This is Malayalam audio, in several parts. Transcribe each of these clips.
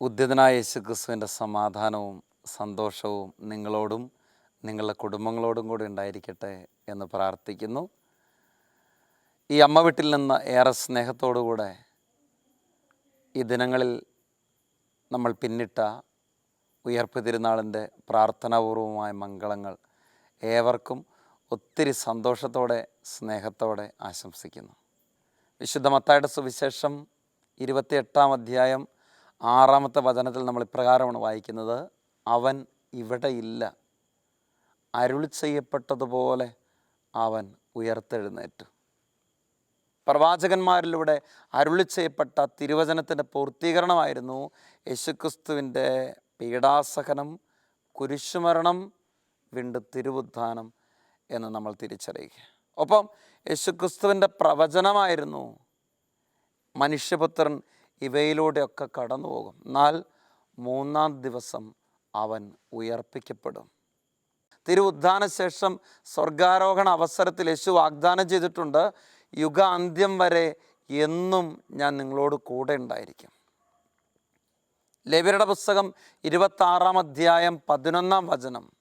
ഉദ്യതനായ യേശുക്രിസ്തുവിന്റെ സമാധാനവും സന്തോഷവും നിങ്ങളോടും നിങ്ങളുടെ കുടുംബങ്ങളോടും കൂടി ഉണ്ടായിരിക്കട്ടെ എന്ന് പ്രാർത്ഥിക്കുന്നു. ഈ അമ്മ വീട്ടിൽ നിന്ന് ഏറെ സ്നേഹത്തോടുകൂടെ ഈ ദിനങ്ങളിൽ നമ്മൾ പിന്നിട്ട ഉയർപ്പ് തിരുനാളിന്റെ പ്രാർത്ഥനാപൂർവമായ മംഗളങ്ങൾ ഏവർക്കും ഒത്തിരി സന്തോഷത്തോടെ സ്നേഹത്തോടെ ആശംസിക്കുന്നു. വിശുദ്ധ മത്തായുടെ സുവിശേഷം ഇരുപത്തിയെട്ടാം അധ്യായം ആറാമത്തെ വചനത്തിൽ നമ്മൾ ഇപ്രകാരമാണ് വായിക്കുന്നത്. അവൻ ഇവിടെ ഇല്ല. അരുളി ചെയ്യപ്പെട്ടതുപോലെ അവൻ ഉയർത്തെഴുന്നേറ്റു. പ്രവാചകന്മാരിലൂടെ അരുളി ചെയ്യപ്പെട്ട തിരുവചനത്തിന്റെ പൂർത്തീകരണമായിരുന്നു യേശുക്രിസ്തുവിന്റെ പീഡാസഹനം കുരിശുമരണം വീണ്ടും തിരുവുദ്ധാനം എന്ന് നമ്മൾ തിരിച്ചറിയുക. ഒപ്പം യേശുക്രിസ്തുവിന്റെ പ്രവചനമായിരുന്നു മനുഷ്യപുത്രൻ ഇവയിലൂടെയൊക്കെ കടന്നു പോകും എന്നാൽ മൂന്നാം ദിവസം അവൻ ഉയർപ്പിക്കപ്പെടും. തിരുവുദ്ധാന ശേഷം സ്വർഗാരോഹണ അവസരത്തിൽ യേശു വാഗ്ദാനം ചെയ്തിട്ടുണ്ട് യുഗ അന്ത്യം വരെ എന്നും ഞാൻ നിങ്ങളോട് കൂടെ ഉണ്ടായിരിക്കും. ലേവ്യരുടെ പുസ്തകം ഇരുപത്താറാം അധ്യായം പതിനൊന്നാം വചനം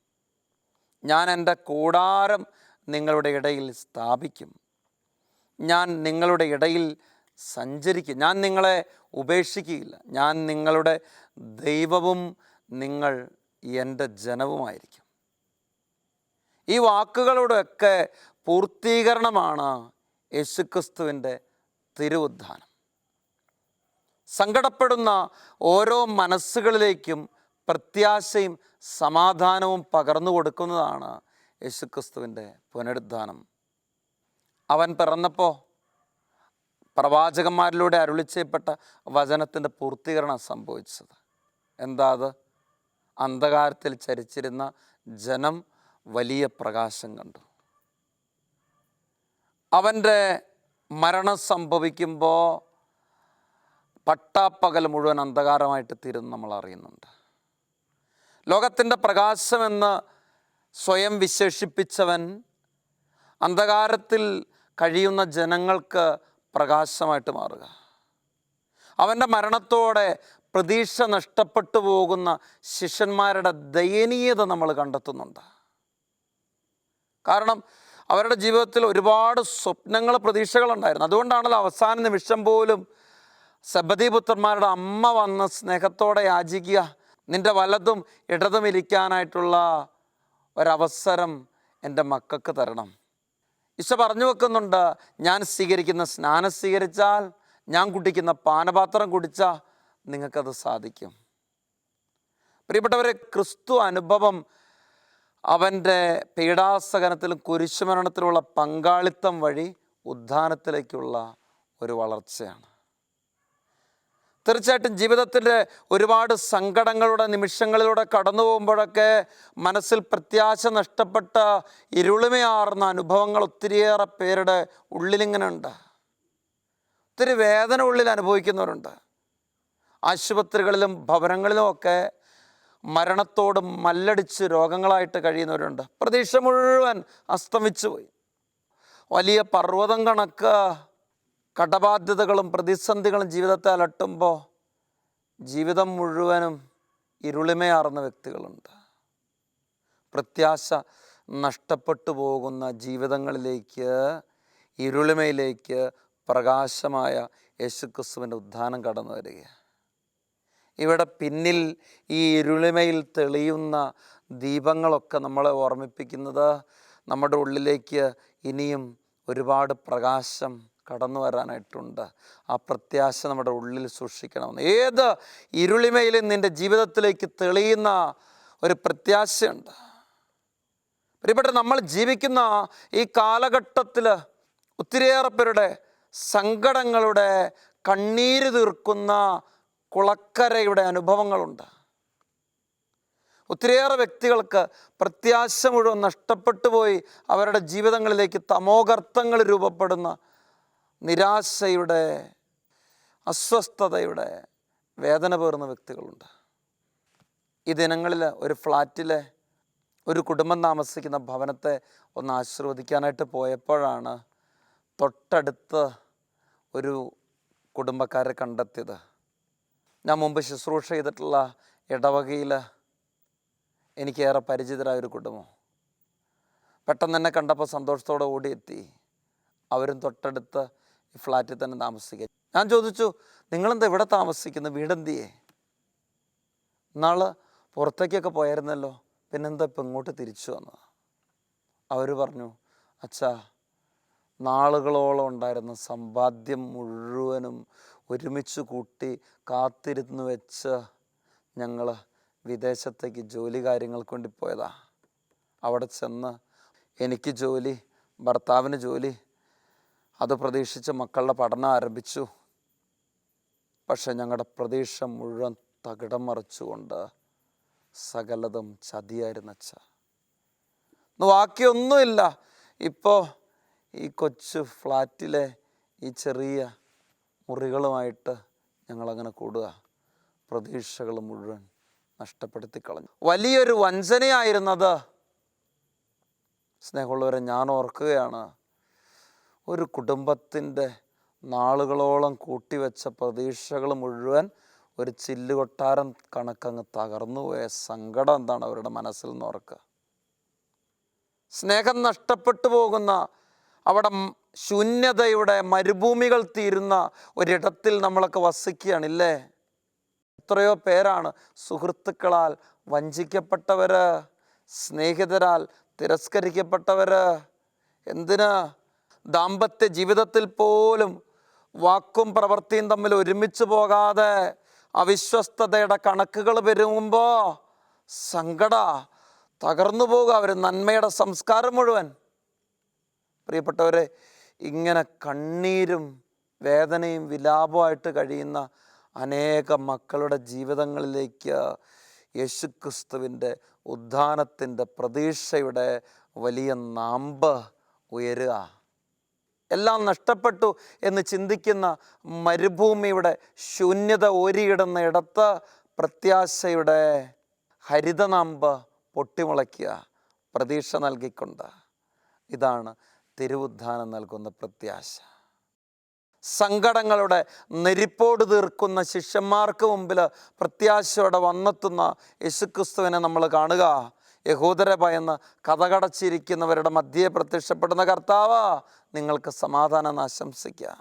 ഞാൻ എന്റെ കൂടാരം നിങ്ങളുടെ ഇടയിൽ സ്ഥാപിക്കും. ഞാൻ നിങ്ങളുടെ ഇടയിൽ സഞ്ചരിക്കും. ഞാൻ നിങ്ങളെ ഉപേക്ഷിക്കുകയില്ല. ഞാൻ നിങ്ങളുടെ ദൈവവും നിങ്ങൾ എന്റെ ജനവുമായിരിക്കും. ഈ വാക്കുകളുടെയൊക്കെ പൂർത്തീകരണമാണ് യേശുക്രിസ്തുവിന്റെ തിരുവുദ്ധാനം. സങ്കടപ്പെടുന്ന ഓരോ മനസ്സുകളിലേക്കും പ്രത്യാശയും സമാധാനവും പകർന്നു കൊടുക്കുന്നതാണ് യേശുക്രിസ്തുവിന്റെ പുനരുദ്ധാനം. അവൻ പിറന്നപ്പോൾ പ്രവാചകന്മാരിലൂടെ അരുളി ചെയ്യപ്പെട്ട വചനത്തിന്റെ പൂർത്തീകരണം സംഭവിച്ചത്. എന്താ അത്? അന്ധകാരത്തിൽ ചരിച്ചിരുന്ന ജനം വലിയ പ്രകാശം കണ്ടു. അവന്റെ മരണം സംഭവിക്കുമ്പോൾ പട്ടാപ്പകൽ മുഴുവൻ അന്ധകാരമായിട്ട് തീരുന്നു നമ്മൾ അറിയുന്നുണ്ട്. ലോകത്തിന്റെ പ്രകാശമെന്ന് സ്വയം വിശേഷിപ്പിച്ചവൻ അന്ധകാരത്തിൽ കഴിയുന്ന ജനങ്ങൾക്ക് പ്രകാശമായിട്ട് മാറുക. അവന്റെ മരണത്തോടെ പ്രതീക്ഷ നഷ്ടപ്പെട്ടു പോകുന്ന ശിഷ്യന്മാരുടെ ദയനീയത നമ്മൾ കണ്ടെത്തുന്നുണ്ട്. കാരണം അവരുടെ ജീവിതത്തിൽ ഒരുപാട് സ്വപ്നങ്ങൾ പ്രതീക്ഷകളുണ്ടായിരുന്നു അതുകൊണ്ടാണല്ലോ അവസാന നിമിഷം പോലും സബദീപുത്രന്മാരുടെ അമ്മ വന്ന് സ്നേഹത്തോടെ യാചിക്കുക നിന്റെ വലതും ഇടതും ഇരിക്കാനായിട്ടുള്ള ഒരവസരം എന്റെ മക്കൾക്ക് തരണം. ഈശോ പറഞ്ഞു വെക്കുന്നുണ്ട് ഞാൻ സ്വീകരിക്കുന്ന സ്നാനം സ്വീകരിച്ചാൽ ഞാൻ കുടിക്കുന്ന പാനപാത്രം കുടിച്ചാൽ നിങ്ങൾക്കത് സാധിക്കും. പ്രിയപ്പെട്ടവരെ ക്രിസ്തു അനുഭവം അവന്റെ പീഡാസകനത്തിലും കുരിശുമരണത്തിലുമുള്ള പങ്കാളിത്തം വഴി ഉദ്ധാനത്തിലേക്കുള്ള ഒരു വളർച്ചയാണ്. തീർച്ചയായിട്ടും ജീവിതത്തിന്റെ ഒരുപാട് സങ്കടങ്ങളുടെ നിമിഷങ്ങളിലൂടെ കടന്നു പോകുമ്പോഴൊക്കെ മനസ്സിൽ പ്രത്യാശ നഷ്ടപ്പെട്ട ഇരുളിമയാർന്ന അനുഭവങ്ങൾ ഒത്തിരിയേറെ പേരുടെ ഉള്ളിലിങ്ങനെ ഉണ്ട് ഒത്തിരി വേദന ഉള്ളിൽ അനുഭവിക്കുന്നവരുണ്ട്. ആശുപത്രികളിലും ഭവനങ്ങളിലും ഒക്കെ മരണത്തോട് മല്ലടിച്ച് രോഗങ്ങളായിട്ട് കഴിയുന്നവരുണ്ട്. പ്രതീക്ഷ മുഴുവൻ അസ്തമിച്ചു പോയി വലിയ പർവതം കണക്ക് കടബാധ്യതകളും പ്രതിസന്ധികളും ജീവിതത്തെ അലട്ടുമ്പോൾ ജീവിതം മുഴുവനും ഇരുളിമയാർന്ന വ്യക്തികളുണ്ട്. പ്രത്യാശ നഷ്ടപ്പെട്ടു പോകുന്ന ജീവിതങ്ങളിലേക്ക് ഇരുളിമയിലേക്ക് പ്രകാശമായ യേശുക്രിസ്തുവിന്റെ ഉദ്ധാനം കടന്നു വരികയാണ്. ഇവിടെ പിന്നിൽ ഈ ഇരുളിമയിൽ തെളിയുന്ന ദീപങ്ങളൊക്കെ നമ്മളെ ഓർമ്മിപ്പിക്കുന്നത് നമ്മുടെ ഉള്ളിലേക്ക് ഇനിയും ഒരുപാട് പ്രകാശം കടന്നു വരാനായിട്ടുണ്ട്. ആ പ്രത്യാശ നമ്മുടെ ഉള്ളിൽ സൂക്ഷിക്കണമെന്ന്. ഏത് ഇരുളിമയിലും നിന്റെ ജീവിതത്തിലേക്ക് തെളിയുന്ന ഒരു പ്രത്യാശയുണ്ട്. പ്രിയപ്പെട്ട നമ്മൾ ജീവിക്കുന്ന ഈ കാലഘട്ടത്തിൽ ഒത്തിരിയേറെ പേരുടെ സങ്കടങ്ങളുടെ കണ്ണീര് തീർക്കുന്ന കുളക്കരയുടെ അനുഭവങ്ങളുണ്ട്. ഒത്തിരിയേറെ വ്യക്തികൾക്ക് പ്രത്യാശ മുഴുവൻ നഷ്ടപ്പെട്ടു പോയി. അവരുടെ ജീവിതങ്ങളിലേക്ക് തമോഗർത്തങ്ങൾ രൂപപ്പെടുന്ന നിരാശയുടെ അസ്വസ്ഥതയുടെ വേദന പേർന്ന വ്യക്തികളുണ്ട്. ഈ ദിനങ്ങളിൽ ഒരു ഫ്ലാറ്റിലെ ഒരു കുടുംബം താമസിക്കുന്ന ഭവനത്തെ ഒന്ന് ആശീർവദിക്കാനായിട്ട് പോയപ്പോഴാണ് തൊട്ടടുത്ത് ഒരു കുടുംബക്കാരെ കണ്ടെത്തിയത്. ഞാൻ മുമ്പ് ശുശ്രൂഷ ചെയ്തിട്ടുള്ള ഇടവകയിൽ എനിക്കേറെ പരിചിതരായ ഒരു കുടുംബം. പെട്ടെന്ന് തന്നെ കണ്ടപ്പോൾ സന്തോഷത്തോടെ ഓടിയെത്തി അവരും തൊട്ടടുത്ത് ഈ ഫ്ലാറ്റിൽ തന്നെ താമസിക്കുക. ഞാൻ ചോദിച്ചു നിങ്ങളെന്താ ഇവിടെ താമസിക്കുന്നത്? വീടെന്തിയേ? നാൾ പുറത്തേക്കൊക്കെ പോയായിരുന്നല്ലോ. പിന്നെന്താ ഇപ്പം ഇങ്ങോട്ട് തിരിച്ചു വന്നത്? അവർ പറഞ്ഞു അച്ഛാ നാളുകളോളം ഉണ്ടായിരുന്ന സമ്പാദ്യം മുഴുവനും ഒരുമിച്ച് കൂട്ടി കാത്തിരുന്ന് വെച്ച് ഞങ്ങൾ വിദേശത്തേക്ക് ജോലി കാര്യങ്ങൾക്ക് വേണ്ടി അവിടെ ചെന്ന് എനിക്ക് ജോലി ഭർത്താവിന് ജോലി അത് പ്രതീക്ഷിച്ച് മക്കളുടെ പഠനം ആരംഭിച്ചു. പക്ഷെ ഞങ്ങളുടെ പ്രതീക്ഷ മുഴുവൻ തകിടം മറിച്ചുകൊണ്ട് സകലതും ചതിയായിരുന്നു അച്ഛ. ഇന്ന് ബാക്കിയൊന്നുമില്ല. ഇപ്പോൾ ഈ കൊച്ചു ഫ്ലാറ്റിലെ ഈ ചെറിയ മുറികളുമായിട്ട് ഞങ്ങളങ്ങനെ കൂടുക. പ്രതീക്ഷകൾ മുഴുവൻ നഷ്ടപ്പെടുത്തി കളഞ്ഞു. വലിയൊരു വഞ്ചനയായിരുന്നത് സ്നേഹമുള്ളവരെ ഞാൻ ഓർക്കുകയാണ്. ഒരു കുടുംബത്തിന്റെ നാളുകളോളം കൂട്ടിവെച്ച പ്രതീക്ഷകൾ മുഴുവൻ ഒരു ചില്ലുകൊട്ടാരം കണക്കങ്ങ് തകർന്നു പോയ സങ്കടം എന്താണ് അവരുടെ മനസ്സിൽ നിന്ന് ഓർക്കുക. സ്നേഹം നഷ്ടപ്പെട്ടു പോകുന്ന അവിടെ ശൂന്യതയുടെ മരുഭൂമികൾ തീരുന്ന ഒരിടത്തിൽ നമ്മളൊക്കെ വസിക്കുകയാണ് ഇല്ലേ എത്രയോ പേരാണ് സുഹൃത്തുക്കളാൽ വഞ്ചിക്കപ്പെട്ടവർ സ്നേഹിതരാൽ തിരസ്കരിക്കപ്പെട്ടവർ എന്തിന്? ദാമ്പത്യ ജീവിതത്തിൽ പോലും വാക്കും പ്രവൃത്തിയും തമ്മിൽ ഒരുമിച്ച് പോകാതെ അവിശ്വസ്തതയുടെ കണക്കുകൾ വരുമ്പോൾ സങ്കട. തകർന്നു പോകുക അവർ നന്മയുടെ സംസ്കാരം മുഴുവൻ. പ്രിയപ്പെട്ടവരെ ഇങ്ങനെ കണ്ണീരും വേദനയും വിലാപമായിട്ട് കഴിയുന്ന അനേക മക്കളുടെ ജീവിതങ്ങളിലേക്ക് യേശുക്രിസ്തുവിന്റെ ഉദ്ധാനത്തിന്റെ പ്രതീക്ഷയുടെ വലിയ നാമ്പ് ഉയരുക. എല്ലാം നഷ്ടപ്പെട്ടു എന്ന് ചിന്തിക്കുന്ന മരുഭൂമിയുടെ ശൂന്യത ഓരിയിടുന്ന ഇടത്ത് പ്രത്യാശയുടെ ഹരിതനാമ്പ് പൊട്ടിമുളയ്ക്കുക പ്രതീക്ഷ നൽകിക്കൊണ്ട്. ഇതാണ് തിരുവുദ്ധാനം നൽകുന്ന പ്രത്യാശ. സങ്കടങ്ങളുടെ നെരിപ്പോട് തീർക്കുന്ന ശിഷ്യന്മാർക്ക് മുമ്പിൽ പ്രത്യാശയോടെ വന്നെത്തുന്ന യേശുക്രിസ്തുവിനെ നമ്മൾ കാണുക. യഹൂദരെ ഭയന്ന് കഥകടച്ചിരിക്കുന്നവരുടെ മധ്യേ പ്രത്യക്ഷപ്പെടുന്ന കർത്താവ്. നിങ്ങൾക്ക് സമാധാനം ആശംസിക്കുക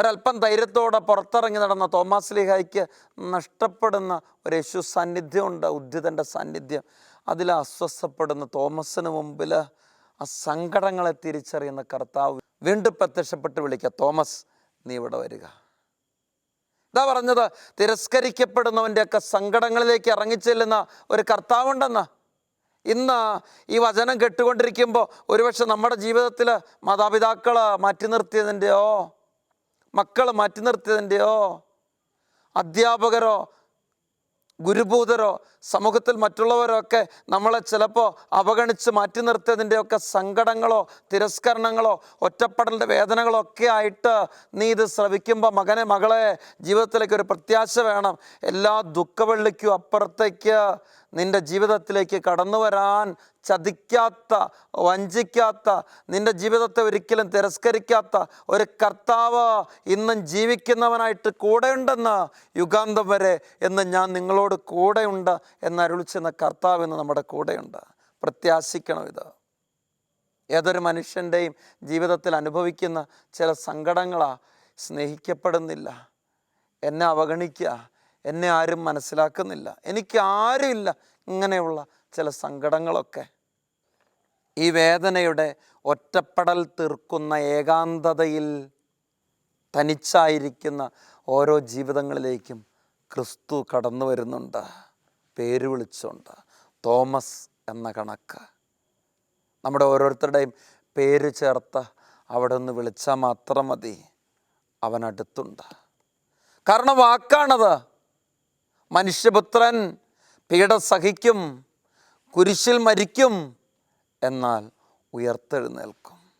ഒരല്പം ധൈര്യത്തോടെ പുറത്തിറങ്ങി നടന്ന തോമസ് ലിഹായ്ക്ക് നഷ്ടപ്പെടുന്ന ഒരു യേശു സാന്നിധ്യമുണ്ട് ഉദ്ധിതന്റെ സാന്നിധ്യം. അതിൽ അസ്വസ്ഥപ്പെടുന്ന തോമസിന് മുമ്പിൽ ആ സങ്കടങ്ങളെ തിരിച്ചറിയുന്ന കർത്താവ് വീണ്ടും പ്രത്യക്ഷപ്പെട്ട് വിളിക്കുക തോമസ് നീ ഇവിടെ വരിക. ഇതാ പറഞ്ഞത് തിരസ്കരിക്കപ്പെടുന്നവന്റെയൊക്കെ സങ്കടങ്ങളിലേക്ക് ഇറങ്ങിച്ചെല്ലുന്ന ഒരു കർത്താവുണ്ടെന്ന്. ഇന്ന് ഈ വചനം കേട്ടുകൊണ്ടിരിക്കുമ്പോൾ ഒരുപക്ഷെ നമ്മുടെ ജീവിതത്തിൽ മാതാപിതാക്കൾ മാറ്റി നിർത്തിയതിന്റെയോ മക്കൾ മാറ്റി നിർത്തിയതിന്റെയോ അധ്യാപകരോ ഗുരുഭൂതരോ സമൂഹത്തിൽ മറ്റുള്ളവരൊക്കെ നമ്മളെ ചിലപ്പോൾ അവഗണിച്ച് മാറ്റി നിർത്തിയതിന്റെയൊക്കെ സങ്കടങ്ങളോ തിരസ്കരണങ്ങളോ ഒറ്റപ്പെടലിന്റെ വേദനകളോ ഒക്കെ ആയിട്ട് നീ ഇത് ശ്രവിക്കുമ്പോൾ മകനെ മകളെ ജീവിതത്തിലേക്ക് ഒരു പ്രത്യാശ വേണം. എല്ലാ ദുഃഖവെള്ളിക്കും അപ്പുറത്തേക്ക് നിന്റെ ജീവിതത്തിലേക്ക് കടന്നു വരാൻ ചതിക്കാത്ത വഞ്ചിക്കാത്ത നിന്റെ ജീവിതത്തെ ഒരിക്കലും തിരസ്കരിക്കാത്ത ഒരു കർത്താവ് ഇന്നും ജീവിക്കുന്നവനായിട്ട് കൂടെയുണ്ടെന്ന് യുഗാന്തം വരെ എന്ന് ഞാൻ നിങ്ങളോട് കൂടെയുണ്ട് എന്ന് അരുളിച്ചെന്ന കർത്താവ് ഇന്ന് നമ്മുടെ കൂടെയുണ്ട്. പ്രത്യാശിക്കണം ഇത്. ഏതൊരു മനുഷ്യന്റെയും ജീവിതത്തിൽ അനുഭവിക്കുന്ന ചില സങ്കടങ്ങളാ സ്നേഹിക്കപ്പെടുന്നില്ല. എന്നെ അവഗണിക്കുക എന്നെ ആരും മനസ്സിലാക്കുന്നില്ല. എനിക്ക് ആരുമില്ല ഇങ്ങനെയുള്ള ചില സങ്കടങ്ങളൊക്കെ. ഈ വേദനയുടെ ഒറ്റപ്പെടൽ തീർക്കുന്ന ഏകാന്തതയിൽ തനിച്ചായിരിക്കുന്ന ഓരോ ജീവിതങ്ങളിലേക്കും ക്രിസ്തു കടന്നു വരുന്നുണ്ട് പേര് വിളിച്ചുകൊണ്ട് തോമസ് എന്ന കണക്ക്. നമ്മുടെ ഓരോരുത്തരുടെയും പേര് ചേർത്ത് അവിടെ നിന്ന് വിളിച്ചാൽ മാത്രം മതി. അവൻ അടുത്തുണ്ട്. കാരണം വാക്കാണത്. മനുഷ്യപുത്രൻ പീഡ സഹിക്കും കുരിശിൽ മരിക്കും എന്നാൽ ഉയർത്തെഴുന്നേൽക്കും.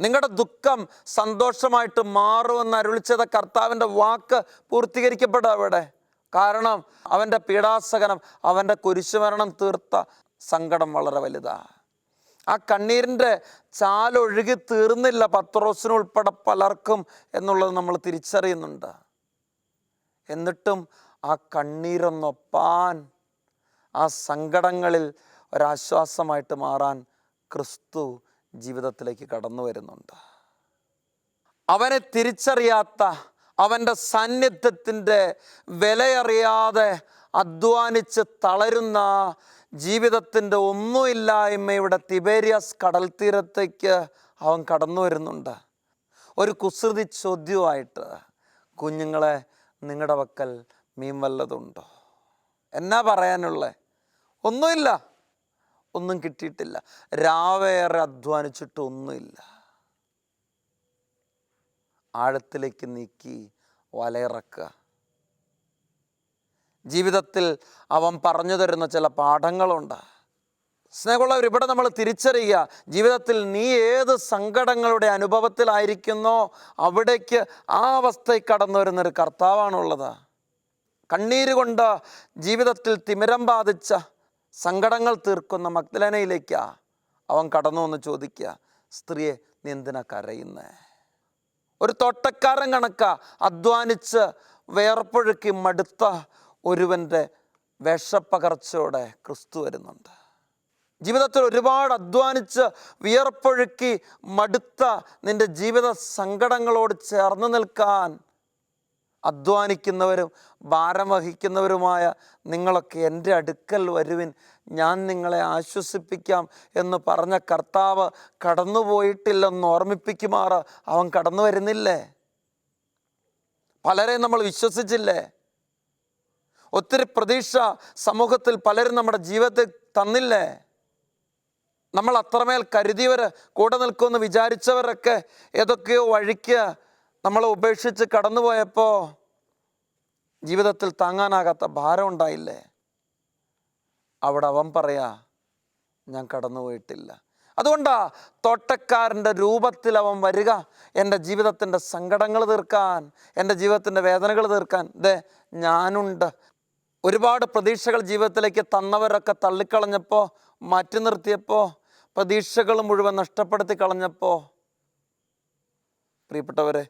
നിങ്ങളുടെ ദുഃഖം സന്തോഷമായിട്ട് മാറുമെന്ന് അരുളിച്ചത കർത്താവിന്റെ വാക്ക് പൂർത്തീകരിക്കപ്പെടുക അവിടെ. കാരണം അവന്റെ പീഡാസകനം അവന്റെ കുരിശുമരണം തീർത്ത സങ്കടം വളരെ വലുതാ. ആ കണ്ണീരിന്റെ ചാലൊഴുകി തീർന്നില്ല പത്രോസിനുൾപ്പെടെ പലർക്കും എന്നുള്ളത് നമ്മൾ തിരിച്ചറിയുന്നുണ്ട്. എന്നിട്ടും ആ കണ്ണീരൊന്നൊപ്പാൻ ആ സങ്കടങ്ങളിൽ ഒരാശ്വാസമായിട്ട് മാറാൻ ക്രിസ്തു ജീവിതത്തിലേക്ക് കടന്നു വരുന്നുണ്ട്. അവനെ തിരിച്ചറിയാത്ത അവന്റെ സാന്നിധ്യത്തിന്റെ വിലയറിയാതെ അധ്വാനിച്ച് തളരുന്ന ജീവിതത്തിന്റെ ഒന്നുമില്ലായ്മയുടെ തിബേരിയസ് കടൽ തീരത്തേക്ക് അവൻ കടന്നു വരുന്നുണ്ട്. ഒരു കുസൃതി ചോദ്യമായിട്ട് കുഞ്ഞുങ്ങളെ നിങ്ങളുടെ പക്കൽ മീൻ വല്ലതുണ്ടോ? എന്നാ പറയാനുള്ളത് ഒന്നുമില്ല. ഒന്നും കിട്ടിയിട്ടില്ല. രാവേറെ അധ്വാനിച്ചിട്ട് ഒന്നുമില്ല ആഴത്തിലേക്ക് നീക്കി വലയിറക്കുക. ജീവിതത്തിൽ അവൻ പറഞ്ഞു തരുന്ന ചില പാഠങ്ങളുണ്ട്. സ്നേഹമുള്ളവർ ഇവിടെ നമ്മൾ തിരിച്ചറിയുക ജീവിതത്തിൽ നീ ഏത് സങ്കടങ്ങളുടെ അനുഭവത്തിലായിരിക്കുന്നോ അവിടേക്ക് ആ അവസ്ഥയിൽ കടന്നു വരുന്നൊരു കർത്താവാണുള്ളത്. കണ്ണീര് കൊണ്ട് ജീവിതത്തിൽ തിമിരം ബാധിച്ച സങ്കടങ്ങൾ തീർക്കുന്ന മഗ്ദലനയിലേക്കാ അവൻ കടന്നു വന്ന് ചോദിക്കുക സ്ത്രീയെ നീ എന്തിനാ കരയുന്നേ? ഒരു തോട്ടക്കാരൻ കണക്ക. അധ്വാനിച്ച് വേർപ്പൊഴുക്കി മടുത്ത ഒരുവന്റെ വിഷപ്പകർച്ചയോടെ ക്രിസ്തു വരുന്നുണ്ട്. ജീവിതത്തിൽ ഒരുപാട് അധ്വാനിച്ച് വിയർപ്പൊഴുക്കി മടുത്ത നിന്റെ ജീവിത സങ്കടങ്ങളോട് ചേർന്ന് നിൽക്കാൻ അധ്വാനിക്കുന്നവരും ഭാരം വഹിക്കുന്നവരുമായ നിങ്ങളൊക്കെ എന്റെ അടുക്കൽ വരുവിൻ. ഞാൻ നിങ്ങളെ ആശ്വസിപ്പിക്കാം എന്ന് പറഞ്ഞ കർത്താവ് കടന്നുപോയിട്ടില്ലെന്ന് ഓർമ്മിപ്പിക്കുമാറ് അവൻ കടന്നു വരുന്നില്ലേ? പലരെയും നമ്മൾ വിശ്വസിച്ചില്ലേ? ഒത്തിരി പ്രതീക്ഷ സമൂഹത്തിൽ പലരും നമ്മുടെ ജീവിതത്തിൽ തന്നില്ലേ? നമ്മൾ അത്രമേൽ കരുതിയവർ കൂടെ നിൽക്കുമെന്ന് വിചാരിച്ചവരൊക്കെ ഏതൊക്കെയോ വഴിക്ക് നമ്മളെ ഉപേക്ഷിച്ച് കടന്നുപോയപ്പോൾ ജീവിതത്തിൽ താങ്ങാനാകാത്ത ഭാരം ഉണ്ടായില്ലേ അവിടെ അവൻ പറയാ ഞാൻ കടന്നുപോയിട്ടില്ല. അതുകൊണ്ടാ തോട്ടക്കാരന്റെ രൂപത്തിൽ അവൻ വരിക എന്റെ ജീവിതത്തിന്റെ സങ്കടങ്ങൾ തീർക്കാൻ എന്റെ ജീവിതത്തിന്റെ വേദനകൾ തീർക്കാൻ. ദേ ഞാനുണ്ട്. ഒരുപാട് പ്രതീക്ഷകൾ ജീവിതത്തിലേക്ക് തന്നവരൊക്കെ തള്ളിക്കളഞ്ഞപ്പോൾ മാറ്റി നിർത്തിയപ്പോൾ പ്രതീക്ഷകൾ മുഴുവൻ നഷ്ടപ്പെടുത്തി കളഞ്ഞപ്പോൾ പ്രിയപ്പെട്ടവരെ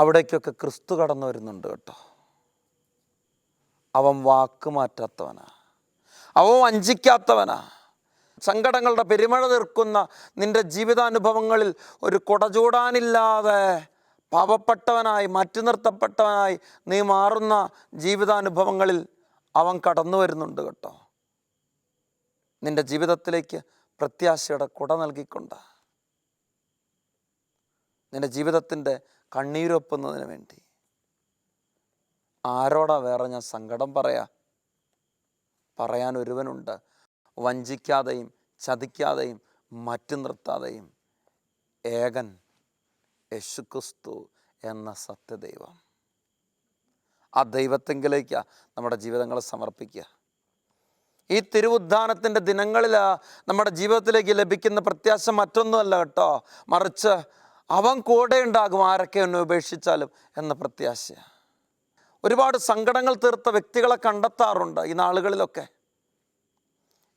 അവിടേക്കൊക്കെ ക്രിസ്തു കടന്നു വരുന്നുണ്ട് കേട്ടോ. അവൻ വാക്ക് മാറ്റാത്തവനാ. അവൻ വഞ്ചിക്കാത്തവനാ. സങ്കടങ്ങളുടെ പെരുമഴ തീർക്കുന്ന നിന്റെ ജീവിതാനുഭവങ്ങളിൽ ഒരു കുടചൂടാനില്ലാതെ പാപപ്പെട്ടവനായി മാറ്റി നിർത്തപ്പെട്ടവനായി നീ മാറുന്ന ജീവിതാനുഭവങ്ങളിൽ അവൻ കടന്നു വരുന്നുണ്ട് കേട്ടോ. നിന്റെ ജീവിതത്തിലേക്ക് പ്രത്യാശയുടെ കുട നൽകിക്കൊണ്ട്. നിന്റെ ജീവിതത്തിന്റെ കണ്ണീരൊപ്പുന്നതിന് വേണ്ടി ആരോടാ വേറെ ഞാൻ സങ്കടം പറയാ? പറയാൻ ഒരുവനുണ്ട്. വഞ്ചിക്കാതെയും ചതിക്കാതെയും മറ്റു നിർത്താതെയും ഏകൻ യേശുക്രിസ്തു എന്ന സത്യദൈവം. ആ ദൈവത്തെങ്കിലേക്കാണ് നമ്മുടെ ജീവിതങ്ങളെ സമർപ്പിക്കുക. ഈ തിരുവുദ്ധാനത്തിന്റെ ദിനങ്ങളിൽ നമ്മുടെ ജീവിതത്തിലേക്ക് ലഭിക്കുന്ന പ്രത്യാശ മറ്റൊന്നുമല്ല കേട്ടോ. മറിച്ച് അവൻ കൂടെ ഉണ്ടാകും ആരൊക്കെ എന്നെ ഉപേക്ഷിച്ചാലും എന്ന പ്രത്യാശ. ഒരുപാട് സങ്കടങ്ങൾ തീർത്ത വ്യക്തികളെ കണ്ടെത്താറുണ്ട് ഈ നാളുകളിലൊക്കെ.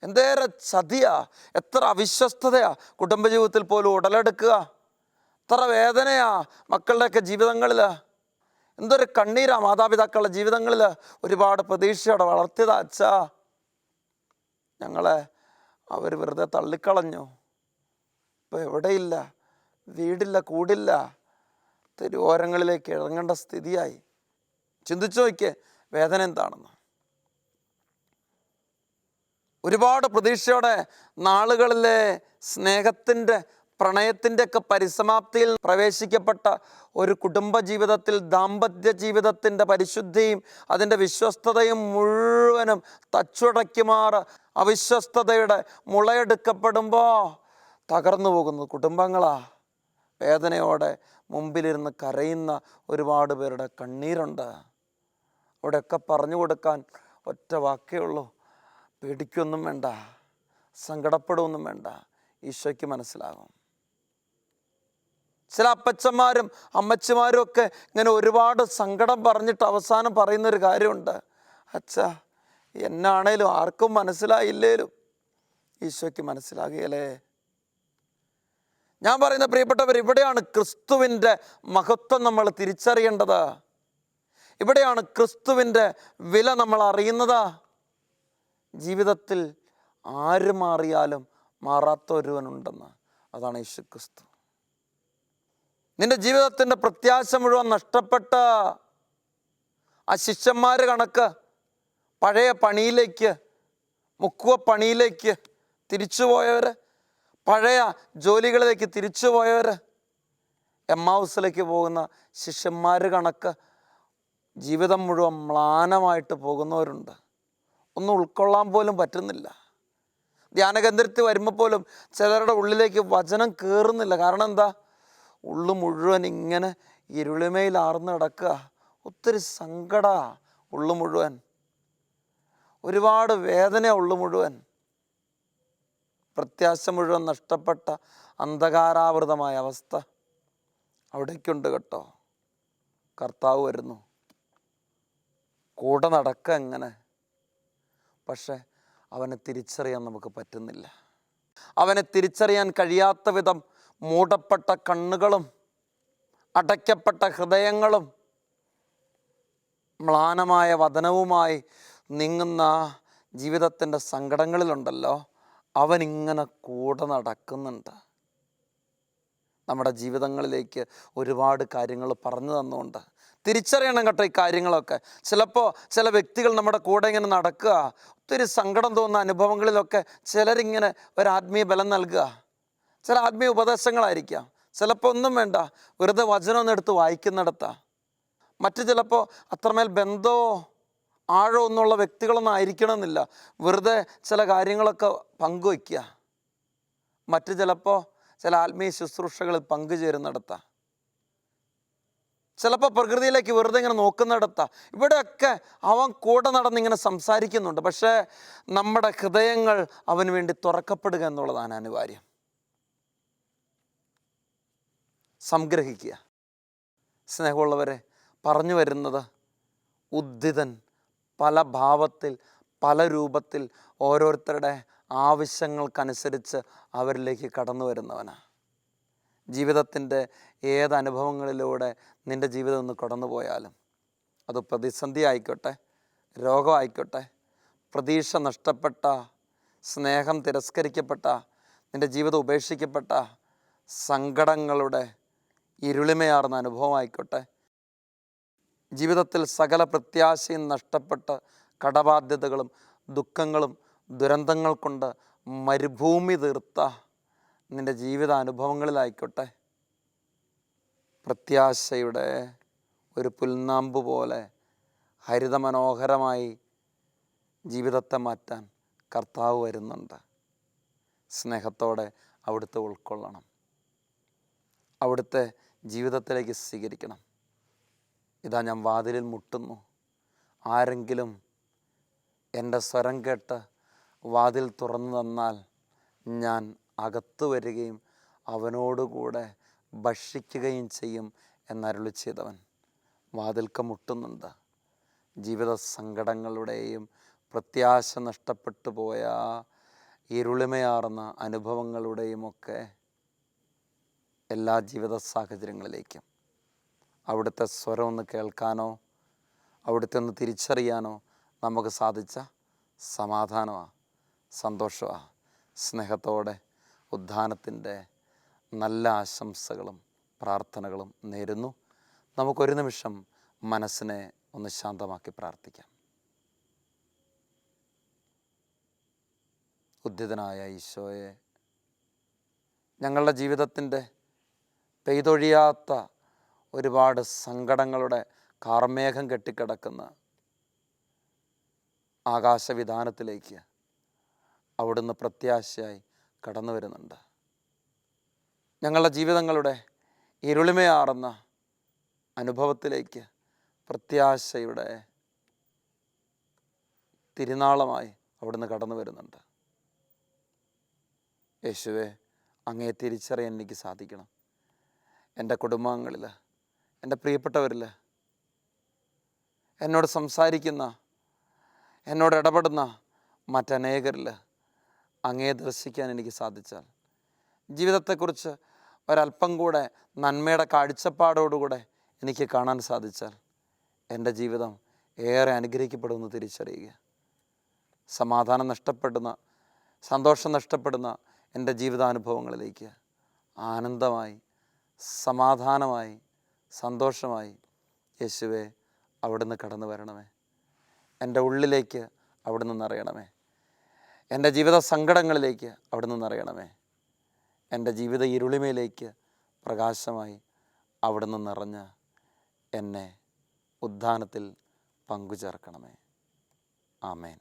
എന്തേറെ ചതിയാ എത്ര അവിശ്വസ്തതയാ കുടുംബജീവിതത്തിൽ പോലും ഉടലെടുക്കുക. എത്ര വേദനയാ മക്കളുടെയൊക്കെ ജീവിതങ്ങളിൽ എന്തൊരു കണ്ണീരാ മാതാപിതാക്കളുടെ ജീവിതങ്ങളിൽ ഒരുപാട് പ്രതീക്ഷയോടെ വളർത്തിയതാ അച്ഛാ. ഞങ്ങളെ അവർ വെറുതെ തള്ളിക്കളഞ്ഞു. ഇപ്പം എവിടെയില്ല. വീടില്ല കൂടില്ല. തെരുവോരങ്ങളിലേക്ക് ഇറങ്ങേണ്ട സ്ഥിതിയായി. ചിന്തിച്ചു നോക്കിയേ വേദന എന്താണെന്ന്. ഒരുപാട് പ്രതീക്ഷയോടെ നാളുകളിലെ സ്നേഹത്തിന്റെ പ്രണയത്തിന്റെ ഒക്കെ പരിസമാപ്തിയിൽ പ്രവേശിക്കപ്പെട്ട ഒരു കുടുംബ ജീവിതത്തിൽ ദാമ്പത്യ ജീവിതത്തിന്റെ പരിശുദ്ധിയും അതിന്റെ വിശ്വസ്തതയും മുഴുവനും തച്ചുടയ്ക്കുമാറ് അവിശ്വസ്തതയുടെ മുളയെടുക്കപ്പെടുമ്പോൾ തകർന്നു പോകുന്നത് കുടുംബങ്ങളാ. വേദനയോടെ മുമ്പിലിരുന്ന് കരയുന്ന ഒരുപാട് പേരുടെ കണ്ണീരുണ്ട്. അവിടെയൊക്കെ പറഞ്ഞു കൊടുക്കാൻ ഒറ്റ വാക്കേ ഉള്ളൂ. പേടിക്കൊന്നും വേണ്ട. സങ്കടപ്പെടുകയൊന്നും വേണ്ട. ഈശോയ്ക്ക് മനസ്സിലാകും. ചില അപ്പച്ചന്മാരും അമ്മച്ചിമാരും ഒക്കെ ഇങ്ങനെ ഒരുപാട് സങ്കടം പറഞ്ഞിട്ട് അവസാനം പറയുന്നൊരു കാര്യമുണ്ട്. അച്ഛ എന്നാണേലും ആർക്കും മനസ്സിലായില്ലേലും ഈശോയ്ക്ക് മനസ്സിലാകുകയല്ലേ? ഞാൻ പറയുന്ന പ്രിയപ്പെട്ടവർ ഇവിടെയാണ് ക്രിസ്തുവിന്റെ മഹത്വം നമ്മൾ തിരിച്ചറിയേണ്ടത്. ഇവിടെയാണ് ക്രിസ്തുവിന്റെ വില നമ്മൾ അറിയുന്നത്. ജീവിതത്തിൽ ആര് മാറിയാലും മാറാത്ത ഒരുവനുണ്ടെന്ന്. അതാണ് യേശു ക്രിസ്തു നിന്റെ ജീവിതത്തിന്റെ പ്രത്യാശ മുഴുവൻ നഷ്ടപ്പെട്ട ആ ശിഷ്യന്മാർ കണക്ക് പഴയ പണിയിലേക്ക് മുക്കുവ പണിയിലേക്ക് തിരിച്ചുപോയവർ പഴയ ജോലികളിലേക്ക് തിരിച്ചു പോയവർ എം ഹൗസിലേക്ക് പോകുന്ന ശിഷ്യന്മാർ കണക്ക് ജീവിതം മുഴുവൻ മ്ലാനമായിട്ട് പോകുന്നവരുണ്ട്. ഒന്നും ഉൾക്കൊള്ളാൻ പോലും പറ്റുന്നില്ല. ധ്യാനകേന്ദ്രത്തിൽ വരുമ്പോൾ പോലും ചിലരുടെ ഉള്ളിലേക്ക് വചനം കയറുന്നില്ല കാരണം എന്താ? ഉള്ളു മുഴുവൻ ഇങ്ങനെ ഇരുളിമയിൽ ആർന്നു കിടക്കുക ഒത്തിരി സങ്കട ഉള്ളു മുഴുവൻ. ഒരുപാട് വേദന ഉള്ളു മുഴുവൻ. പ്രത്യാശ മുഴുവൻ നഷ്ടപ്പെട്ട അന്ധകാരാവൃതമായ അവസ്ഥ അവിടേക്കുണ്ട് കേട്ടോ. കർത്താവ് വരുന്നു. കൂടെ നടക്ക എങ്ങനെ പക്ഷെ അവനെ തിരിച്ചറിയാൻ നമുക്ക് പറ്റുന്നില്ല. അവനെ തിരിച്ചറിയാൻ കഴിയാത്ത വിധം മൂടപ്പെട്ട കണ്ണുകളും അടയ്ക്കപ്പെട്ട ഹൃദയങ്ങളും മ്ലാനമായ വതനവുമായി നീങ്ങുന്ന ജീവിതത്തിന്റെ സങ്കടങ്ങളിലുണ്ടല്ലോ. അവനിങ്ങനെ കൂടെ നടക്കുന്നുണ്ട്. നമ്മുടെ ജീവിതങ്ങളിലേക്ക് ഒരുപാട് കാര്യങ്ങൾ പറഞ്ഞു തന്നുകൊണ്ട്. തിരിച്ചറിയണം കേട്ടോ ഈ കാര്യങ്ങളൊക്കെ. ചിലപ്പോൾ ചില വ്യക്തികൾ നമ്മുടെ കൂടെ ഇങ്ങനെ നടക്കുക. ഒത്തിരി സങ്കടം തോന്നുന്ന അനുഭവങ്ങളിലൊക്കെ ചിലരിങ്ങനെ ഒരു ആത്മീയ ബലം നൽകുക. ചില ആത്മീയ ഉപദേശങ്ങളായിരിക്കാം. ചിലപ്പോൾ ഒന്നും വേണ്ട. വെറുതെ വചനം ഒന്ന് എടുത്ത് വായിക്കുന്നിടത്താ. മറ്റു ചിലപ്പോൾ അത്രമേൽ ബന്ധമോ ആഴോ ഒന്നുള്ള വ്യക്തികളൊന്നും ആയിരിക്കണമെന്നില്ല. വെറുതെ ചില കാര്യങ്ങളൊക്കെ പങ്കുവയ്ക്കുക. മറ്റു ചിലപ്പോൾ ചില ആത്മീയ ശുശ്രൂഷകളിൽ പങ്കുചേരുന്നിടത്ത. ചിലപ്പോൾ പ്രകൃതിയിലേക്ക് വെറുതെ ഇങ്ങനെ നോക്കുന്നിടത്ത. ഇവിടെയൊക്കെ അവൻ കൂടെ നടന്ന് ഇങ്ങനെ സംസാരിക്കുന്നുണ്ട്. പക്ഷേ നമ്മുടെ ഹൃദയങ്ങൾ അവന് വേണ്ടി തുറക്കപ്പെടുക എന്നുള്ളതാണ് അനിവാര്യം. സംഗ്രഹിക്കുക. സ്നേഹമുള്ളവരെ പറഞ്ഞു വരുന്നത് ഉദ്ധിതൻ പല ഭാവത്തിൽ പല രൂപത്തിൽ ഓരോരുത്തരുടെ ആവശ്യങ്ങൾക്കനുസരിച്ച് അവരിലേക്ക് കടന്നു വരുന്നവനാണ് ജീവിതത്തിന്റെ ഏത് അനുഭവങ്ങളിലൂടെ നിന്റെ ജീവിതം ഒന്ന് കടന്നു പോയാലും അത് പ്രതിസന്ധി ആയിക്കോട്ടെ രോഗമായിക്കോട്ടെ പ്രതീക്ഷ നഷ്ടപ്പെട്ട സ്നേഹം തിരസ്കരിക്കപ്പെട്ട നിന്റെ ജീവിതം ഉപേക്ഷിക്കപ്പെട്ട സങ്കടങ്ങളുടെ ഇരുളിമയാർന്ന അനുഭവമായിക്കോട്ടെ ജീവിതത്തിൽ സകല പ്രത്യാശയും നഷ്ടപ്പെട്ട കടബാധ്യതകളും ദുഃഖങ്ങളും ദുരന്തങ്ങൾ കൊണ്ട് മരുഭൂമി തീർത്ത നിന്റെ ജീവിത അനുഭവങ്ങളിലായിക്കോട്ടെ പ്രത്യാശയുടെ ഒരു പുൽനാമ്പ് പോലെ ഹരിതമനോഹരമായി ജീവിതത്തെ മാറ്റാൻ കർത്താവ് വരുന്നുണ്ട്. സ്നേഹത്തോടെ അവിടുത്തെ ഉൾക്കൊള്ളണം. അവിടുത്തെ ജീവിതത്തിലേക്ക് സ്വീകരിക്കണം. ഇതാ ഞാൻ വാതിലിൽ മുട്ടുന്നു. ആരെങ്കിലും എന്റെ സ്വരം കേട്ട് വാതിൽ തുറന്നു തന്നാൽ ഞാൻ അകത്തു വരികയും അവനോടുകൂടെ ഭക്ഷിക്കുകയും ചെയ്യും എന്നരുളി ചെയ്തവൻ. വാതിൽക്ക മുട്ടുന്നുണ്ട്. ജീവിത സങ്കടങ്ങളുടെയും പ്രത്യാശ നഷ്ടപ്പെട്ടു പോയ ഇരുളിമയാർന്ന അനുഭവങ്ങളുടെയുമൊക്കെ എല്ലാ ജീവിത സാഹചര്യങ്ങളിലേക്കും അവിടുത്തെ സ്വരം ഒന്ന് കേൾക്കാനോ അവിടുത്തെ ഒന്ന് തിരിച്ചറിയാനോ നമുക്ക് സാധിച്ച സമാധാനമാണ് സന്തോഷമാണ് സ്നേഹത്തോടെ ഉദ്ധാനത്തിന്റെ നല്ല ആശംസകളും പ്രാർത്ഥനകളും നേരുന്നു. നമുക്കൊരു നിമിഷം മനസ്സിനെ ഒന്ന് ശാന്തമാക്കി പ്രാർത്ഥിക്കാം. ഉദ്ധിതനായ ഈശോയെ ഞങ്ങളുടെ ജീവിതത്തിന്റെ പെയ്തൊഴിയാത്ത ഒരുപാട് സങ്കടങ്ങളുടെ കാർമേഘം കെട്ടിക്കിടക്കുന്ന ആകാശവിധാനത്തിലേക്ക് അവിടുന്ന് പ്രത്യാശയായി കടന്നു വരുന്നുണ്ട്. ഞങ്ങളുടെ ജീവിതങ്ങളുടെ ഇരുളിമയാർന്ന അനുഭവത്തിലേക്ക് പ്രത്യാശയുടെ തിരുനാളമായി അവിടുന്ന് കടന്നു വരുന്നുണ്ട്. യേശുവെ അങ്ങേ തിരിച്ചറിയാൻ എനിക്ക് സാധിക്കണം. എന്റെ കുടുംബാംഗങ്ങളിൽ എന്റെ പ്രിയപ്പെട്ടവരിൽ എന്നോട് സംസാരിക്കുന്ന എന്നോട് ഇടപെടുന്ന മറ്റനേകരിൽ അങ്ങേ ദർശിക്കാൻ എനിക്ക് സാധിച്ചാൽ ജീവിതത്തെക്കുറിച്ച് ഒരല്പം കൂടെ നന്മയുടെ കാഴ്ചപ്പാടോടുകൂടെ എനിക്ക് കാണാൻ സാധിച്ചാൽ എന്റെ ജീവിതം ഏറെ അനുഗ്രഹിക്കപ്പെടുമെന്ന് തിരിച്ചറിയുക. സമാധാനം നഷ്ടപ്പെടുന്ന സന്തോഷം നഷ്ടപ്പെടുന്ന എന്റെ ജീവിതാനുഭവങ്ങളിലേക്ക് ആനന്ദമായി സമാധാനമായി സന്തോഷമായി യേശുവെ അവിടുന്ന് കടന്നു വരണമേ. എന്റെ ഉള്ളിലേക്ക് അവിടുന്ന് നിറയണമേ. എന്റെ ജീവിത സങ്കടങ്ങളിലേക്ക് അവിടുന്ന് നിറയണമേ. എന്റെ ജീവിത ഇരുളിമയിലേക്ക് പ്രകാശമായി അവിടുന്ന് നിറഞ്ഞ് എന്നെ ഉദ്ധാനത്തിൽ പങ്കുചേർക്കണമേ. ആമേൻ.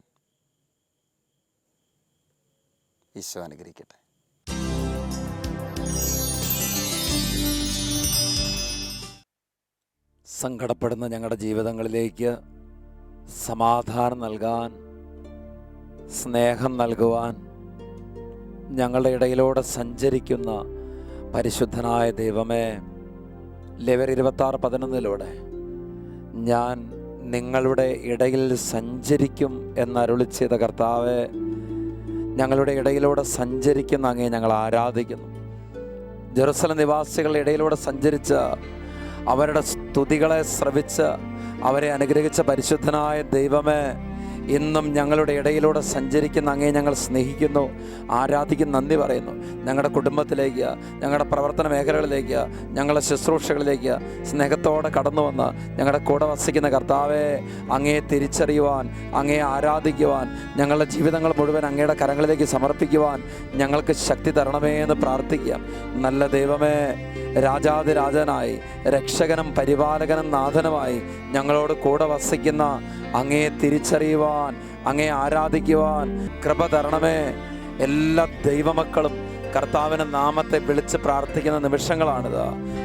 ഈശോ അനുഗ്രഹിക്കട്ടെ. സങ്കടപ്പെടുന്ന ഞങ്ങളുടെ ജീവിതങ്ങളിലേക്ക് സമാധാനം നൽകാൻ സ്നേഹം നൽകുവാൻ ഞങ്ങളുടെ ഇടയിലൂടെ സഞ്ചരിക്കുന്ന പരിശുദ്ധനായ ദൈവമേ ലെവർ ഇരുപത്താറ് പതിനൊന്നിലൂടെ ഞാൻ നിങ്ങളുടെ ഇടയിൽ സഞ്ചരിക്കും എന്നരുളി ചെയ്ത കർത്താവെ ഞങ്ങളുടെ ഇടയിലൂടെ സഞ്ചരിക്കുന്ന അങ്ങേ ഞങ്ങൾ ആരാധിക്കുന്നു. ജെറുസലം നിവാസികളുടെ ഇടയിലൂടെ സഞ്ചരിച്ച അവരുടെ സ്തുതികളെ ശ്രവിച്ച് അവരെ അനുഗ്രഹിച്ച പരിശുദ്ധനായ ദൈവമേ ഇന്നും ഞങ്ങളുടെ ഇടയിലൂടെ സഞ്ചരിക്കുന്ന അങ്ങേ ഞങ്ങൾ സ്നേഹിക്കുന്നു ആരാധിക്കുന്നു നന്ദി പറയുന്നു. ഞങ്ങളുടെ കുടുംബത്തിലേക്ക് ഞങ്ങളുടെ പ്രവർത്തന മേഖലകളിലേക്ക് ഞങ്ങളുടെ ശുശ്രൂഷകളിലേക്ക് സ്നേഹത്തോടെ കടന്നു വന്ന് ഞങ്ങളുടെ കൂടെ വസിക്കുന്ന കർത്താവെ അങ്ങയെ തിരിച്ചറിയുവാൻ അങ്ങയെ ആരാധിക്കുവാൻ ഞങ്ങളുടെ ജീവിതങ്ങൾ മുഴുവൻ അങ്ങയുടെ കരങ്ങളിലേക്ക് സമർപ്പിക്കുവാൻ ഞങ്ങൾക്ക് ശക്തി തരണമേ എന്ന് പ്രാർത്ഥിക്കാം. നല്ല ദൈവമേ രാജാതിരാജനായി രക്ഷകനും പരിപാലകനും നാഥനുമായി ഞങ്ങളോട് കൂടെ വസിക്കുന്ന അങ്ങയെ തിരിച്ചറിയുവാൻ അങ്ങയെ ആരാധിക്കുവാൻ കൃപ തരണമേ. എല്ലാ ദൈവമക്കളും കർത്താവിന്റെ നാമത്തെ വിളിച്ച് പ്രാർത്ഥിക്കുന്ന നിമിഷങ്ങളാണിത്.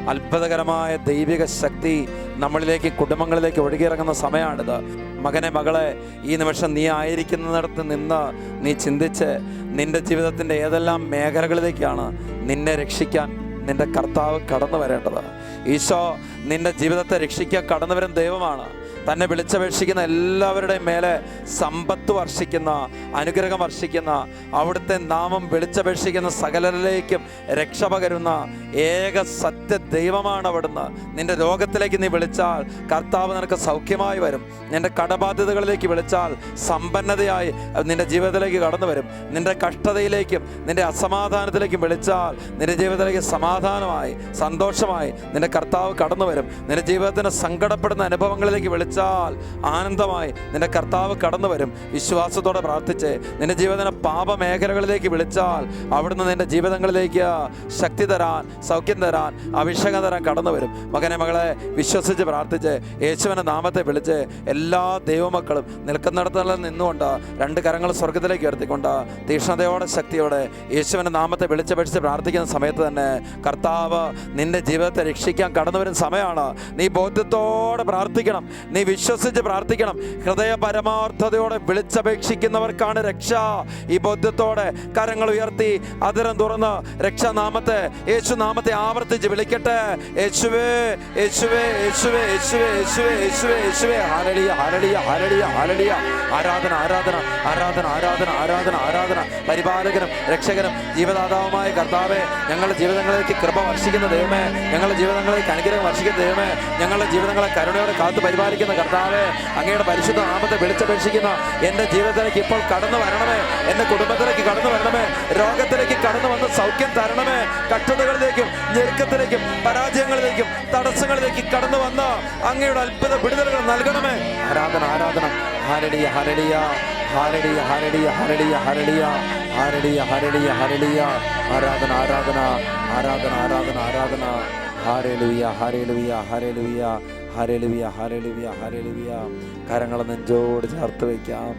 അത്ഭുതകരമായ ദൈവിക ശക്തി നമ്മളിലേക്ക് കുടുംബങ്ങളിലേക്ക് ഒഴുകിയിറങ്ങുന്ന സമയമാണിത്. മകനെ മകളെ ഈ നിമിഷം നീ ആയിരിക്കുന്നിടത്ത് നിന്ന് നീ ചിന്തിച്ച് നിന്റെ ജീവിതത്തിന്റെ ഏതെല്ലാം മേഖലകളിലേക്കാണ് നിന്നെ രക്ഷിക്കാൻ നിന്റെ കർത്താവ് കടന്നു വരേണ്ടത് ഈശോ നിന്റെ ജീവിതത്തെ രക്ഷിക്കാൻ കടന്നു വരും ദൈവമാണ്. തന്നെ വിളിച്ചപേക്ഷിക്കുന്ന എല്ലാവരുടെയും മേലെ സമ്പത്ത് വർഷിക്കുന്ന അനുഗ്രഹം വർഷിക്കുന്ന അവിടുത്തെ നാമം വിളിച്ചപേക്ഷിക്കുന്ന സകലരിലേക്കും രക്ഷ പകരുന്ന ഏക സത്യ ദൈവമാണ് അവിടുന്ന്. നിന്റെ രോഗത്തിലേക്ക് നീ വിളിച്ചാൽ കർത്താവ് നിനക്ക് സൗഖ്യമായി വരും. നിന്റെ കടബാധ്യതകളിലേക്ക് വിളിച്ചാൽ സമ്പന്നതയായി നിന്റെ ജീവിതത്തിലേക്ക് കടന്നു വരും. നിന്റെ കഷ്ടതയിലേക്കും നിന്റെ അസമാധാനത്തിലേക്കും വിളിച്ചാൽ നിന്റെ ജീവിതത്തിലേക്ക് സമാധാനമായി സന്തോഷമായി നിന്റെ കർത്താവ് കടന്നു വരും. നിന്റെ ജീവിതത്തിന് സങ്കടപ്പെടുന്ന അനുഭവങ്ങളിലേക്ക് വിളിച്ചാൽ ആനന്ദമായി നിന്റെ കർത്താവ് കടന്നു വരും. വിശ്വാസത്തോടെ പ്രാർത്ഥിച്ച് നിന്റെ ജീവിതത്തിന് പാപമേഖലകളിലേക്ക് വിളിച്ചാൽ അവിടുന്ന് നിന്റെ ജീവിതങ്ങളിലേക്ക് ശക്തി തരാൻ സൗഖ്യം തരാൻ അഭിഷേകം തരാൻ കടന്നു വരും. മകനെ മകളെ വിശ്വസിച്ച് പ്രാർത്ഥിച്ച് യേശുവിന്റെ നാമത്തെ വിളിച്ച് എല്ലാ ദൈവമക്കളും നിൽക്കുന്നിടത്തെല്ലാം നിന്നുകൊണ്ട് രണ്ട് കരങ്ങൾ സ്വർഗത്തിലേക്ക് ഉയർത്തിക്കൊണ്ട് തീക്ഷ്ണതയോടെ ശക്തിയോടെ യേശുവിന്റെ നാമത്തെ വിളിച്ചപേക്ഷിച്ച് പ്രാർത്ഥിക്കുന്ന സമയത്ത് തന്നെ കർത്താവ് നിന്റെ ജീവിതത്തെ രക്ഷിക്കാൻ കടന്നു വരുന്ന സമയമാണ്. നീ ബോധ്യത്തോടെ പ്രാർത്ഥിക്കണം. നീ വിശ്വസിച്ച് പ്രാർത്ഥിക്കണം. ഹൃദയ പരമാർത്ഥതയോടെ വിളിച്ചപേക്ഷിക്കുന്നവർക്കാണ് രക്ഷ. ഈ ബോധ്യത്തോടെ കരങ്ങൾ ഉയർത്തി അതിരം തുറന്ന് രക്ഷാനാമത്തെ യേശു നാമത്തെ ആവർത്തിച്ച് വിളിക്കട്ടെ. യേശുവേ യേശുവേ യേശുവേ യേശുവേ യേശുവേ യേശുവേ യേശുവേ. ഹരളിയ ഹരളിയ ഹരളിയ ഹരളിയ ആരാധന ആരാധന ആരാധന ആരാധന ആരാധന ആരാധന. പരിപാലകനും രക്ഷകനും ജീവദാതാവുമായ കർത്താവെ ഞങ്ങളുടെ ജീവിതങ്ങളിലേക്ക് കൃപ വർഷിക്കുന്ന ദൈവമേ ഞങ്ങളുടെ ജീവിതങ്ങളിലേക്ക് അനുഗ്രഹം വർഷിക്കുന്ന ദൈവമേ ഞങ്ങളുടെ ജീവിതങ്ങളെ കരുണയോടെ കാത്തു പരിപാലിക്കുന്ന കർത്താവെ അങ്ങയുടെ പരിശുദ്ധ നാമത്തെ വിളിച്ചപേക്ഷിക്കുന്ന. എന്റെ ജീവിതത്തിലേക്ക് ഇപ്പോൾ കടന്നു വരണമേ. എന്റെ കുടുംബത്തിലേക്ക് കടന്നു വരണമേ. രോഗത്തിലേക്ക് കടന്നു വന്ന് സൗഖ്യം തരണമേ. കഷ്ടതകളിലേക്കും ഞെരുക്കത്തിലേക്കും പരാജയങ്ങളിലേക്കും തടസ്സങ്ങളിലേക്ക് കടന്നു വന്ന് അങ്ങയുടെ അത്ഭുത വിടുതലുകൾ നൽകണമേ. ആരാധന ആരാധന. ഹരടിയ ഹരടിയ ഹാരടിയ ഹരടിയ ഹരടിയ ഹരടിയ ഹരളിയ ഹരടിയ ഹരടിയ ആരാധന ആരാധന. ആരാധന ആരാധന ആരാധന. ഹാരലുവിയ ഹരലുയ ഹാരലുവിയ ഹാരലുവിയ ഹാരലുവിയ ഹാരലുവിയ കരങ്ങളെ നെഞ്ചോട് ചേർത്ത് വയ്ക്കാം.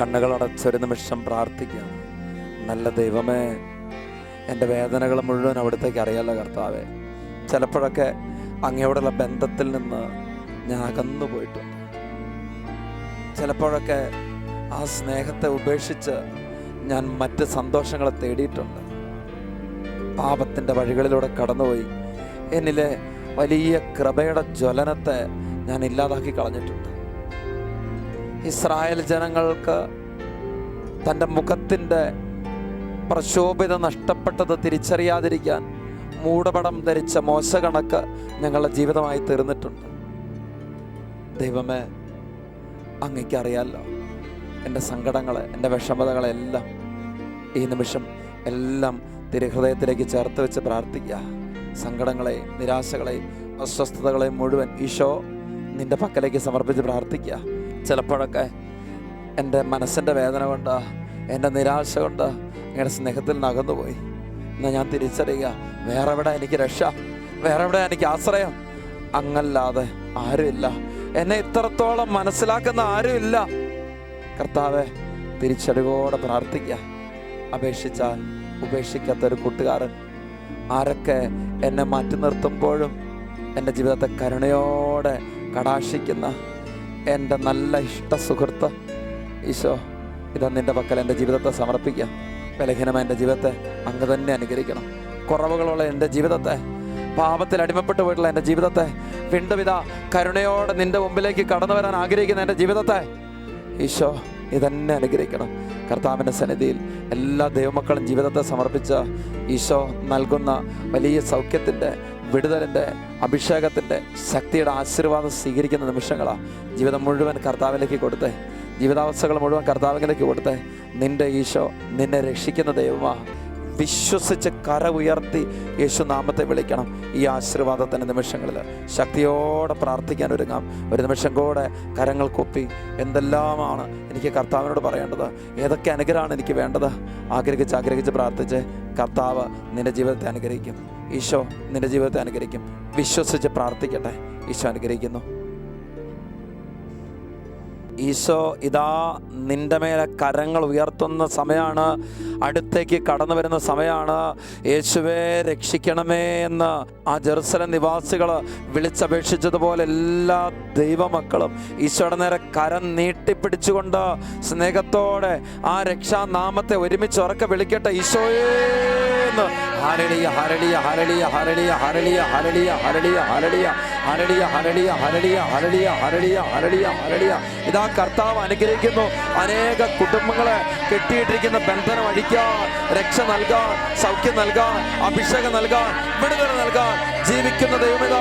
കണ്ണുകളടച്ചൊരു നിമിഷം പ്രാർത്ഥിക്കാം. നല്ല ദൈവമേ എന്റെ വേദനകൾ മുഴുവൻ അവിടത്തേക്ക് അറിയാലോ കർത്താവെ. ചിലപ്പോഴൊക്കെ അങ്ങയോടുള്ള ബന്ധത്തിൽ നിന്ന് ഞാൻ അകന്നു പോയിട്ടുണ്ട്. ചിലപ്പോഴൊക്കെ ആ സ്നേഹത്തെ ഉപേക്ഷിച്ച് ഞാൻ മറ്റ് സന്തോഷങ്ങളെ തേടിയിട്ടുണ്ട്. പാപത്തിന്റെ വഴികളിലൂടെ കടന്നുപോയി. എന്നിലെ വലിയ കൃപയുടെ ജ്വലനത്തെ ഞാൻ ഇല്ലാതാക്കി കളഞ്ഞിട്ടുണ്ട്. ഇസ്രായേൽ ജനങ്ങൾക്ക് തന്റെ മുഖത്തിന്റെ പ്രശോഭിത നഷ്ടപ്പെട്ടത് തിരിച്ചറിയാതിരിക്കാൻ മൂടപടം ധരിച്ച മോശ കണക്ക് ഞങ്ങളുടെ ജീവിതമായി തീർന്നിട്ടുണ്ട്. ദൈവമേ അങ്ങയ്ക്കറിയാലോ എന്റെ സങ്കടങ്ങളെ എന്റെ വിഷമതകളെല്ലാം ഈ നിമിഷം എല്ലാം തിരുഹൃദയത്തിലേക്ക് ചേർത്ത് വെച്ച് പ്രാർത്ഥിക്കുക. സങ്കടങ്ങളെയും നിരാശകളെ അസ്വസ്ഥതകളെ മുഴുവൻ ഈശോ നിന്റെ പക്കലേക്ക് സമർപ്പിച്ച് പ്രാർത്ഥിക്കുക. ചിലപ്പോഴൊക്കെ എന്റെ മനസ്സിന്റെ വേദന കൊണ്ട് എന്റെ നിരാശ കൊണ്ട് നിങ്ങളുടെ സ്നേഹത്തിൽ നകന്നുപോയി. എന്നാൽ ഞാൻ തിരിച്ചറിയുക വേറെ എവിടെ എനിക്ക് രക്ഷ? വേറെ എവിടെ എനിക്ക് ആശ്രയം? അങ്ങല്ലാതെ ആരുമില്ല. എന്നെ ഇത്രത്തോളം മനസ്സിലാക്കുന്ന ആരുമില്ല. കർത്താവെ തിരിച്ചടിവോടെ പ്രാർത്ഥിക്കുക. അപേക്ഷിച്ചാൽ ഉപേക്ഷിക്കാത്ത ഒരു കൂട്ടുകാരൻ ആരൊക്കെ എന്നെ മാറ്റി നിർത്തുമ്പോഴും എന്റെ ജീവിതത്തെ കരുണയോടെ കടാക്ഷിക്കുന്ന എന്റെ നല്ല ഇഷ്ട സുഹൃത്ത്. ഈശോ ഇതാ നിന്റെ പക്കൽ എന്റെ ജീവിതത്തെ സമർപ്പിക്കാം. ബലഹീനമായ എന്റെ ജീവിതത്തെ അങ്ങ് തന്നെ അനുകരിക്കണം. കുറവുകളുള്ള എന്റെ ജീവിതത്തെ പാപത്തിൽ അടിമപ്പെട്ടു പോയിട്ടുള്ള എന്റെ ജീവിതത്തെ വീണ്ടും ഇതാ കരുണയോടെ നിന്റെ മുമ്പിലേക്ക് കടന്നു വരാൻ ആഗ്രഹിക്കുന്ന എന്റെ ജീവിതത്തെ. ഈശോ ഇതന്നെ അനുഗ്രഹിക്കണം. കർത്താവിന്റെ സന്നിധിയിൽ എല്ലാ ദൈവമക്കളും ജീവിതത്തെ സമർപ്പിച്ച ഈശോ നൽകുന്ന വലിയ സൗഖ്യത്തിന്റെ വിടുതലിന്റെ അഭിഷേകത്തിന്റെ ശക്തിയുടെ ആശീർവാദം സ്വീകരിക്കുന്ന നിമിഷങ്ങളാണ് ജീവിതം മുഴുവൻ കർത്താവിലേക്ക് കൊടുത്തേ. ജീവിതാവസ്ഥകൾ മുഴുവൻ കർത്താവിലേക്ക് കൊടുത്തേ. നിന്റെ ഈശോ നിന്നെ രക്ഷിക്കുന്ന ദൈവമാ. വിശ്വസിച്ച് കര ഉയർത്തി യേശുനാമത്തെ വിളിക്കണം. ഈ ആശീർവാദത്തിന്റെ നിമിഷങ്ങളിൽ ശക്തിയോടെ പ്രാർത്ഥിക്കാൻ ഒരുങ്ങാം. ഒരു നിമിഷം കൂടെ കരങ്ങൾ കൊപ്പി. എന്തെല്ലാമാണ് എനിക്ക് കർത്താവിനോട് പറയേണ്ടത്? ഏതൊക്കെ അനുഗ്രഹമാണ് എനിക്ക് വേണ്ടത്? ആഗ്രഹിച്ച് ആഗ്രഹിച്ച് പ്രാർത്ഥിച്ച് കർത്താവ് നിന്റെ ജീവിതത്തെ അനുഗ്രഹിക്കും. ഈശോ നിന്റെ ജീവിതത്തെ അനുഗ്രഹിക്കും. വിശ്വസിച്ച് പ്രാർത്ഥിക്കട്ടെ. ഈശോ അനുഗ്രഹിക്കുന്നു. ഈശോ ഇതാ നിന്റെ മേലെ കരങ്ങൾ ഉയർത്തുന്ന സമയമാണ് അടുത്തേക്ക് കടന്നു വരുന്ന സമയമാണ് യേശുവെ രക്ഷിക്കണമേ എന്ന് ആ ജെറുസലം നിവാസികൾ വിളിച്ചപേക്ഷിച്ചതുപോലെ എല്ലാ ദൈവമക്കളും ഈശോയുടെ നേരെ കരം നീട്ടിപ്പിടിച്ചുകൊണ്ട് സ്നേഹത്തോടെ ആ രക്ഷാനാമത്തെ ഒരുമിച്ച് ഉറക്കെ വിളിക്കട്ടെ ഈശോയേ എന്ന് ഹരളിയ ഹരളിയ ഹരളിയ ഹരളിയ ഹരളിയ ഹരളിയ ഹരളിയ ഹരളിയ ഹരളിയ ഹരളിയ ഹരളിയ ഹരളിയ ഹരളിയ ഹരളിയ ഹരളിയ ഇതാ കർത്താവ് അനുഗ്രഹിക്കുന്നു അനേക കുടുംബങ്ങളെ കെട്ടിയിട്ടിരിക്കുന്ന ബന്ധനം അഴിക്കാൻ രക്ഷ നൽകാൻ സൗഖ്യം നൽകാൻ അഭിഷേകം നൽകാൻ വിടുതല നൽകാൻ ജീവിക്കുന്ന ദൈവമിത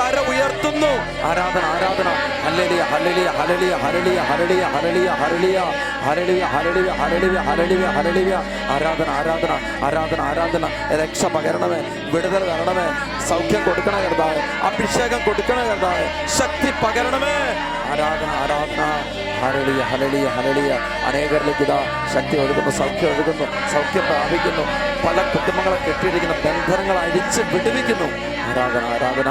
കര ഉയർത്തുന്നു ആരാധന ആരാധന ഹലലിയ ഹലലിയ ഹലലിയ ഹലലിയ ഹലലിയ ഹലലിയ ഹലലിയ ഹരളിയ ഹരളിയ ഹരളിയ ഹരളിയ ഹരളിയ ആരാധന ആരാധന ആരാധന ആരാധന രക്ഷ പകരണമേ വിടുതൽ തരണമേ സൗഖ്യം കൊടുക്കണേ കർത്താവ് അഭിഷേകം കൊടുക്കണേ കർത്താവ് ശക്തി പകരണമേ ആരാധന ആരാധന ഹരളിയ ഹരളിയ ഹരളിയ അനേകരിലേക്ക് ഇതാ ശക്തി ഒഴുകുന്നു സൗഖ്യം ഒഴുകുന്നു സൗഖ്യം പ്രാപിക്കുന്നു പല കുടുംബങ്ങളെ കെട്ടിയിരിക്കുന്ന ബന്ധനങ്ങൾ അഴിച്ച് വിടുവിക്കുന്നു ആരാധന ആരാധന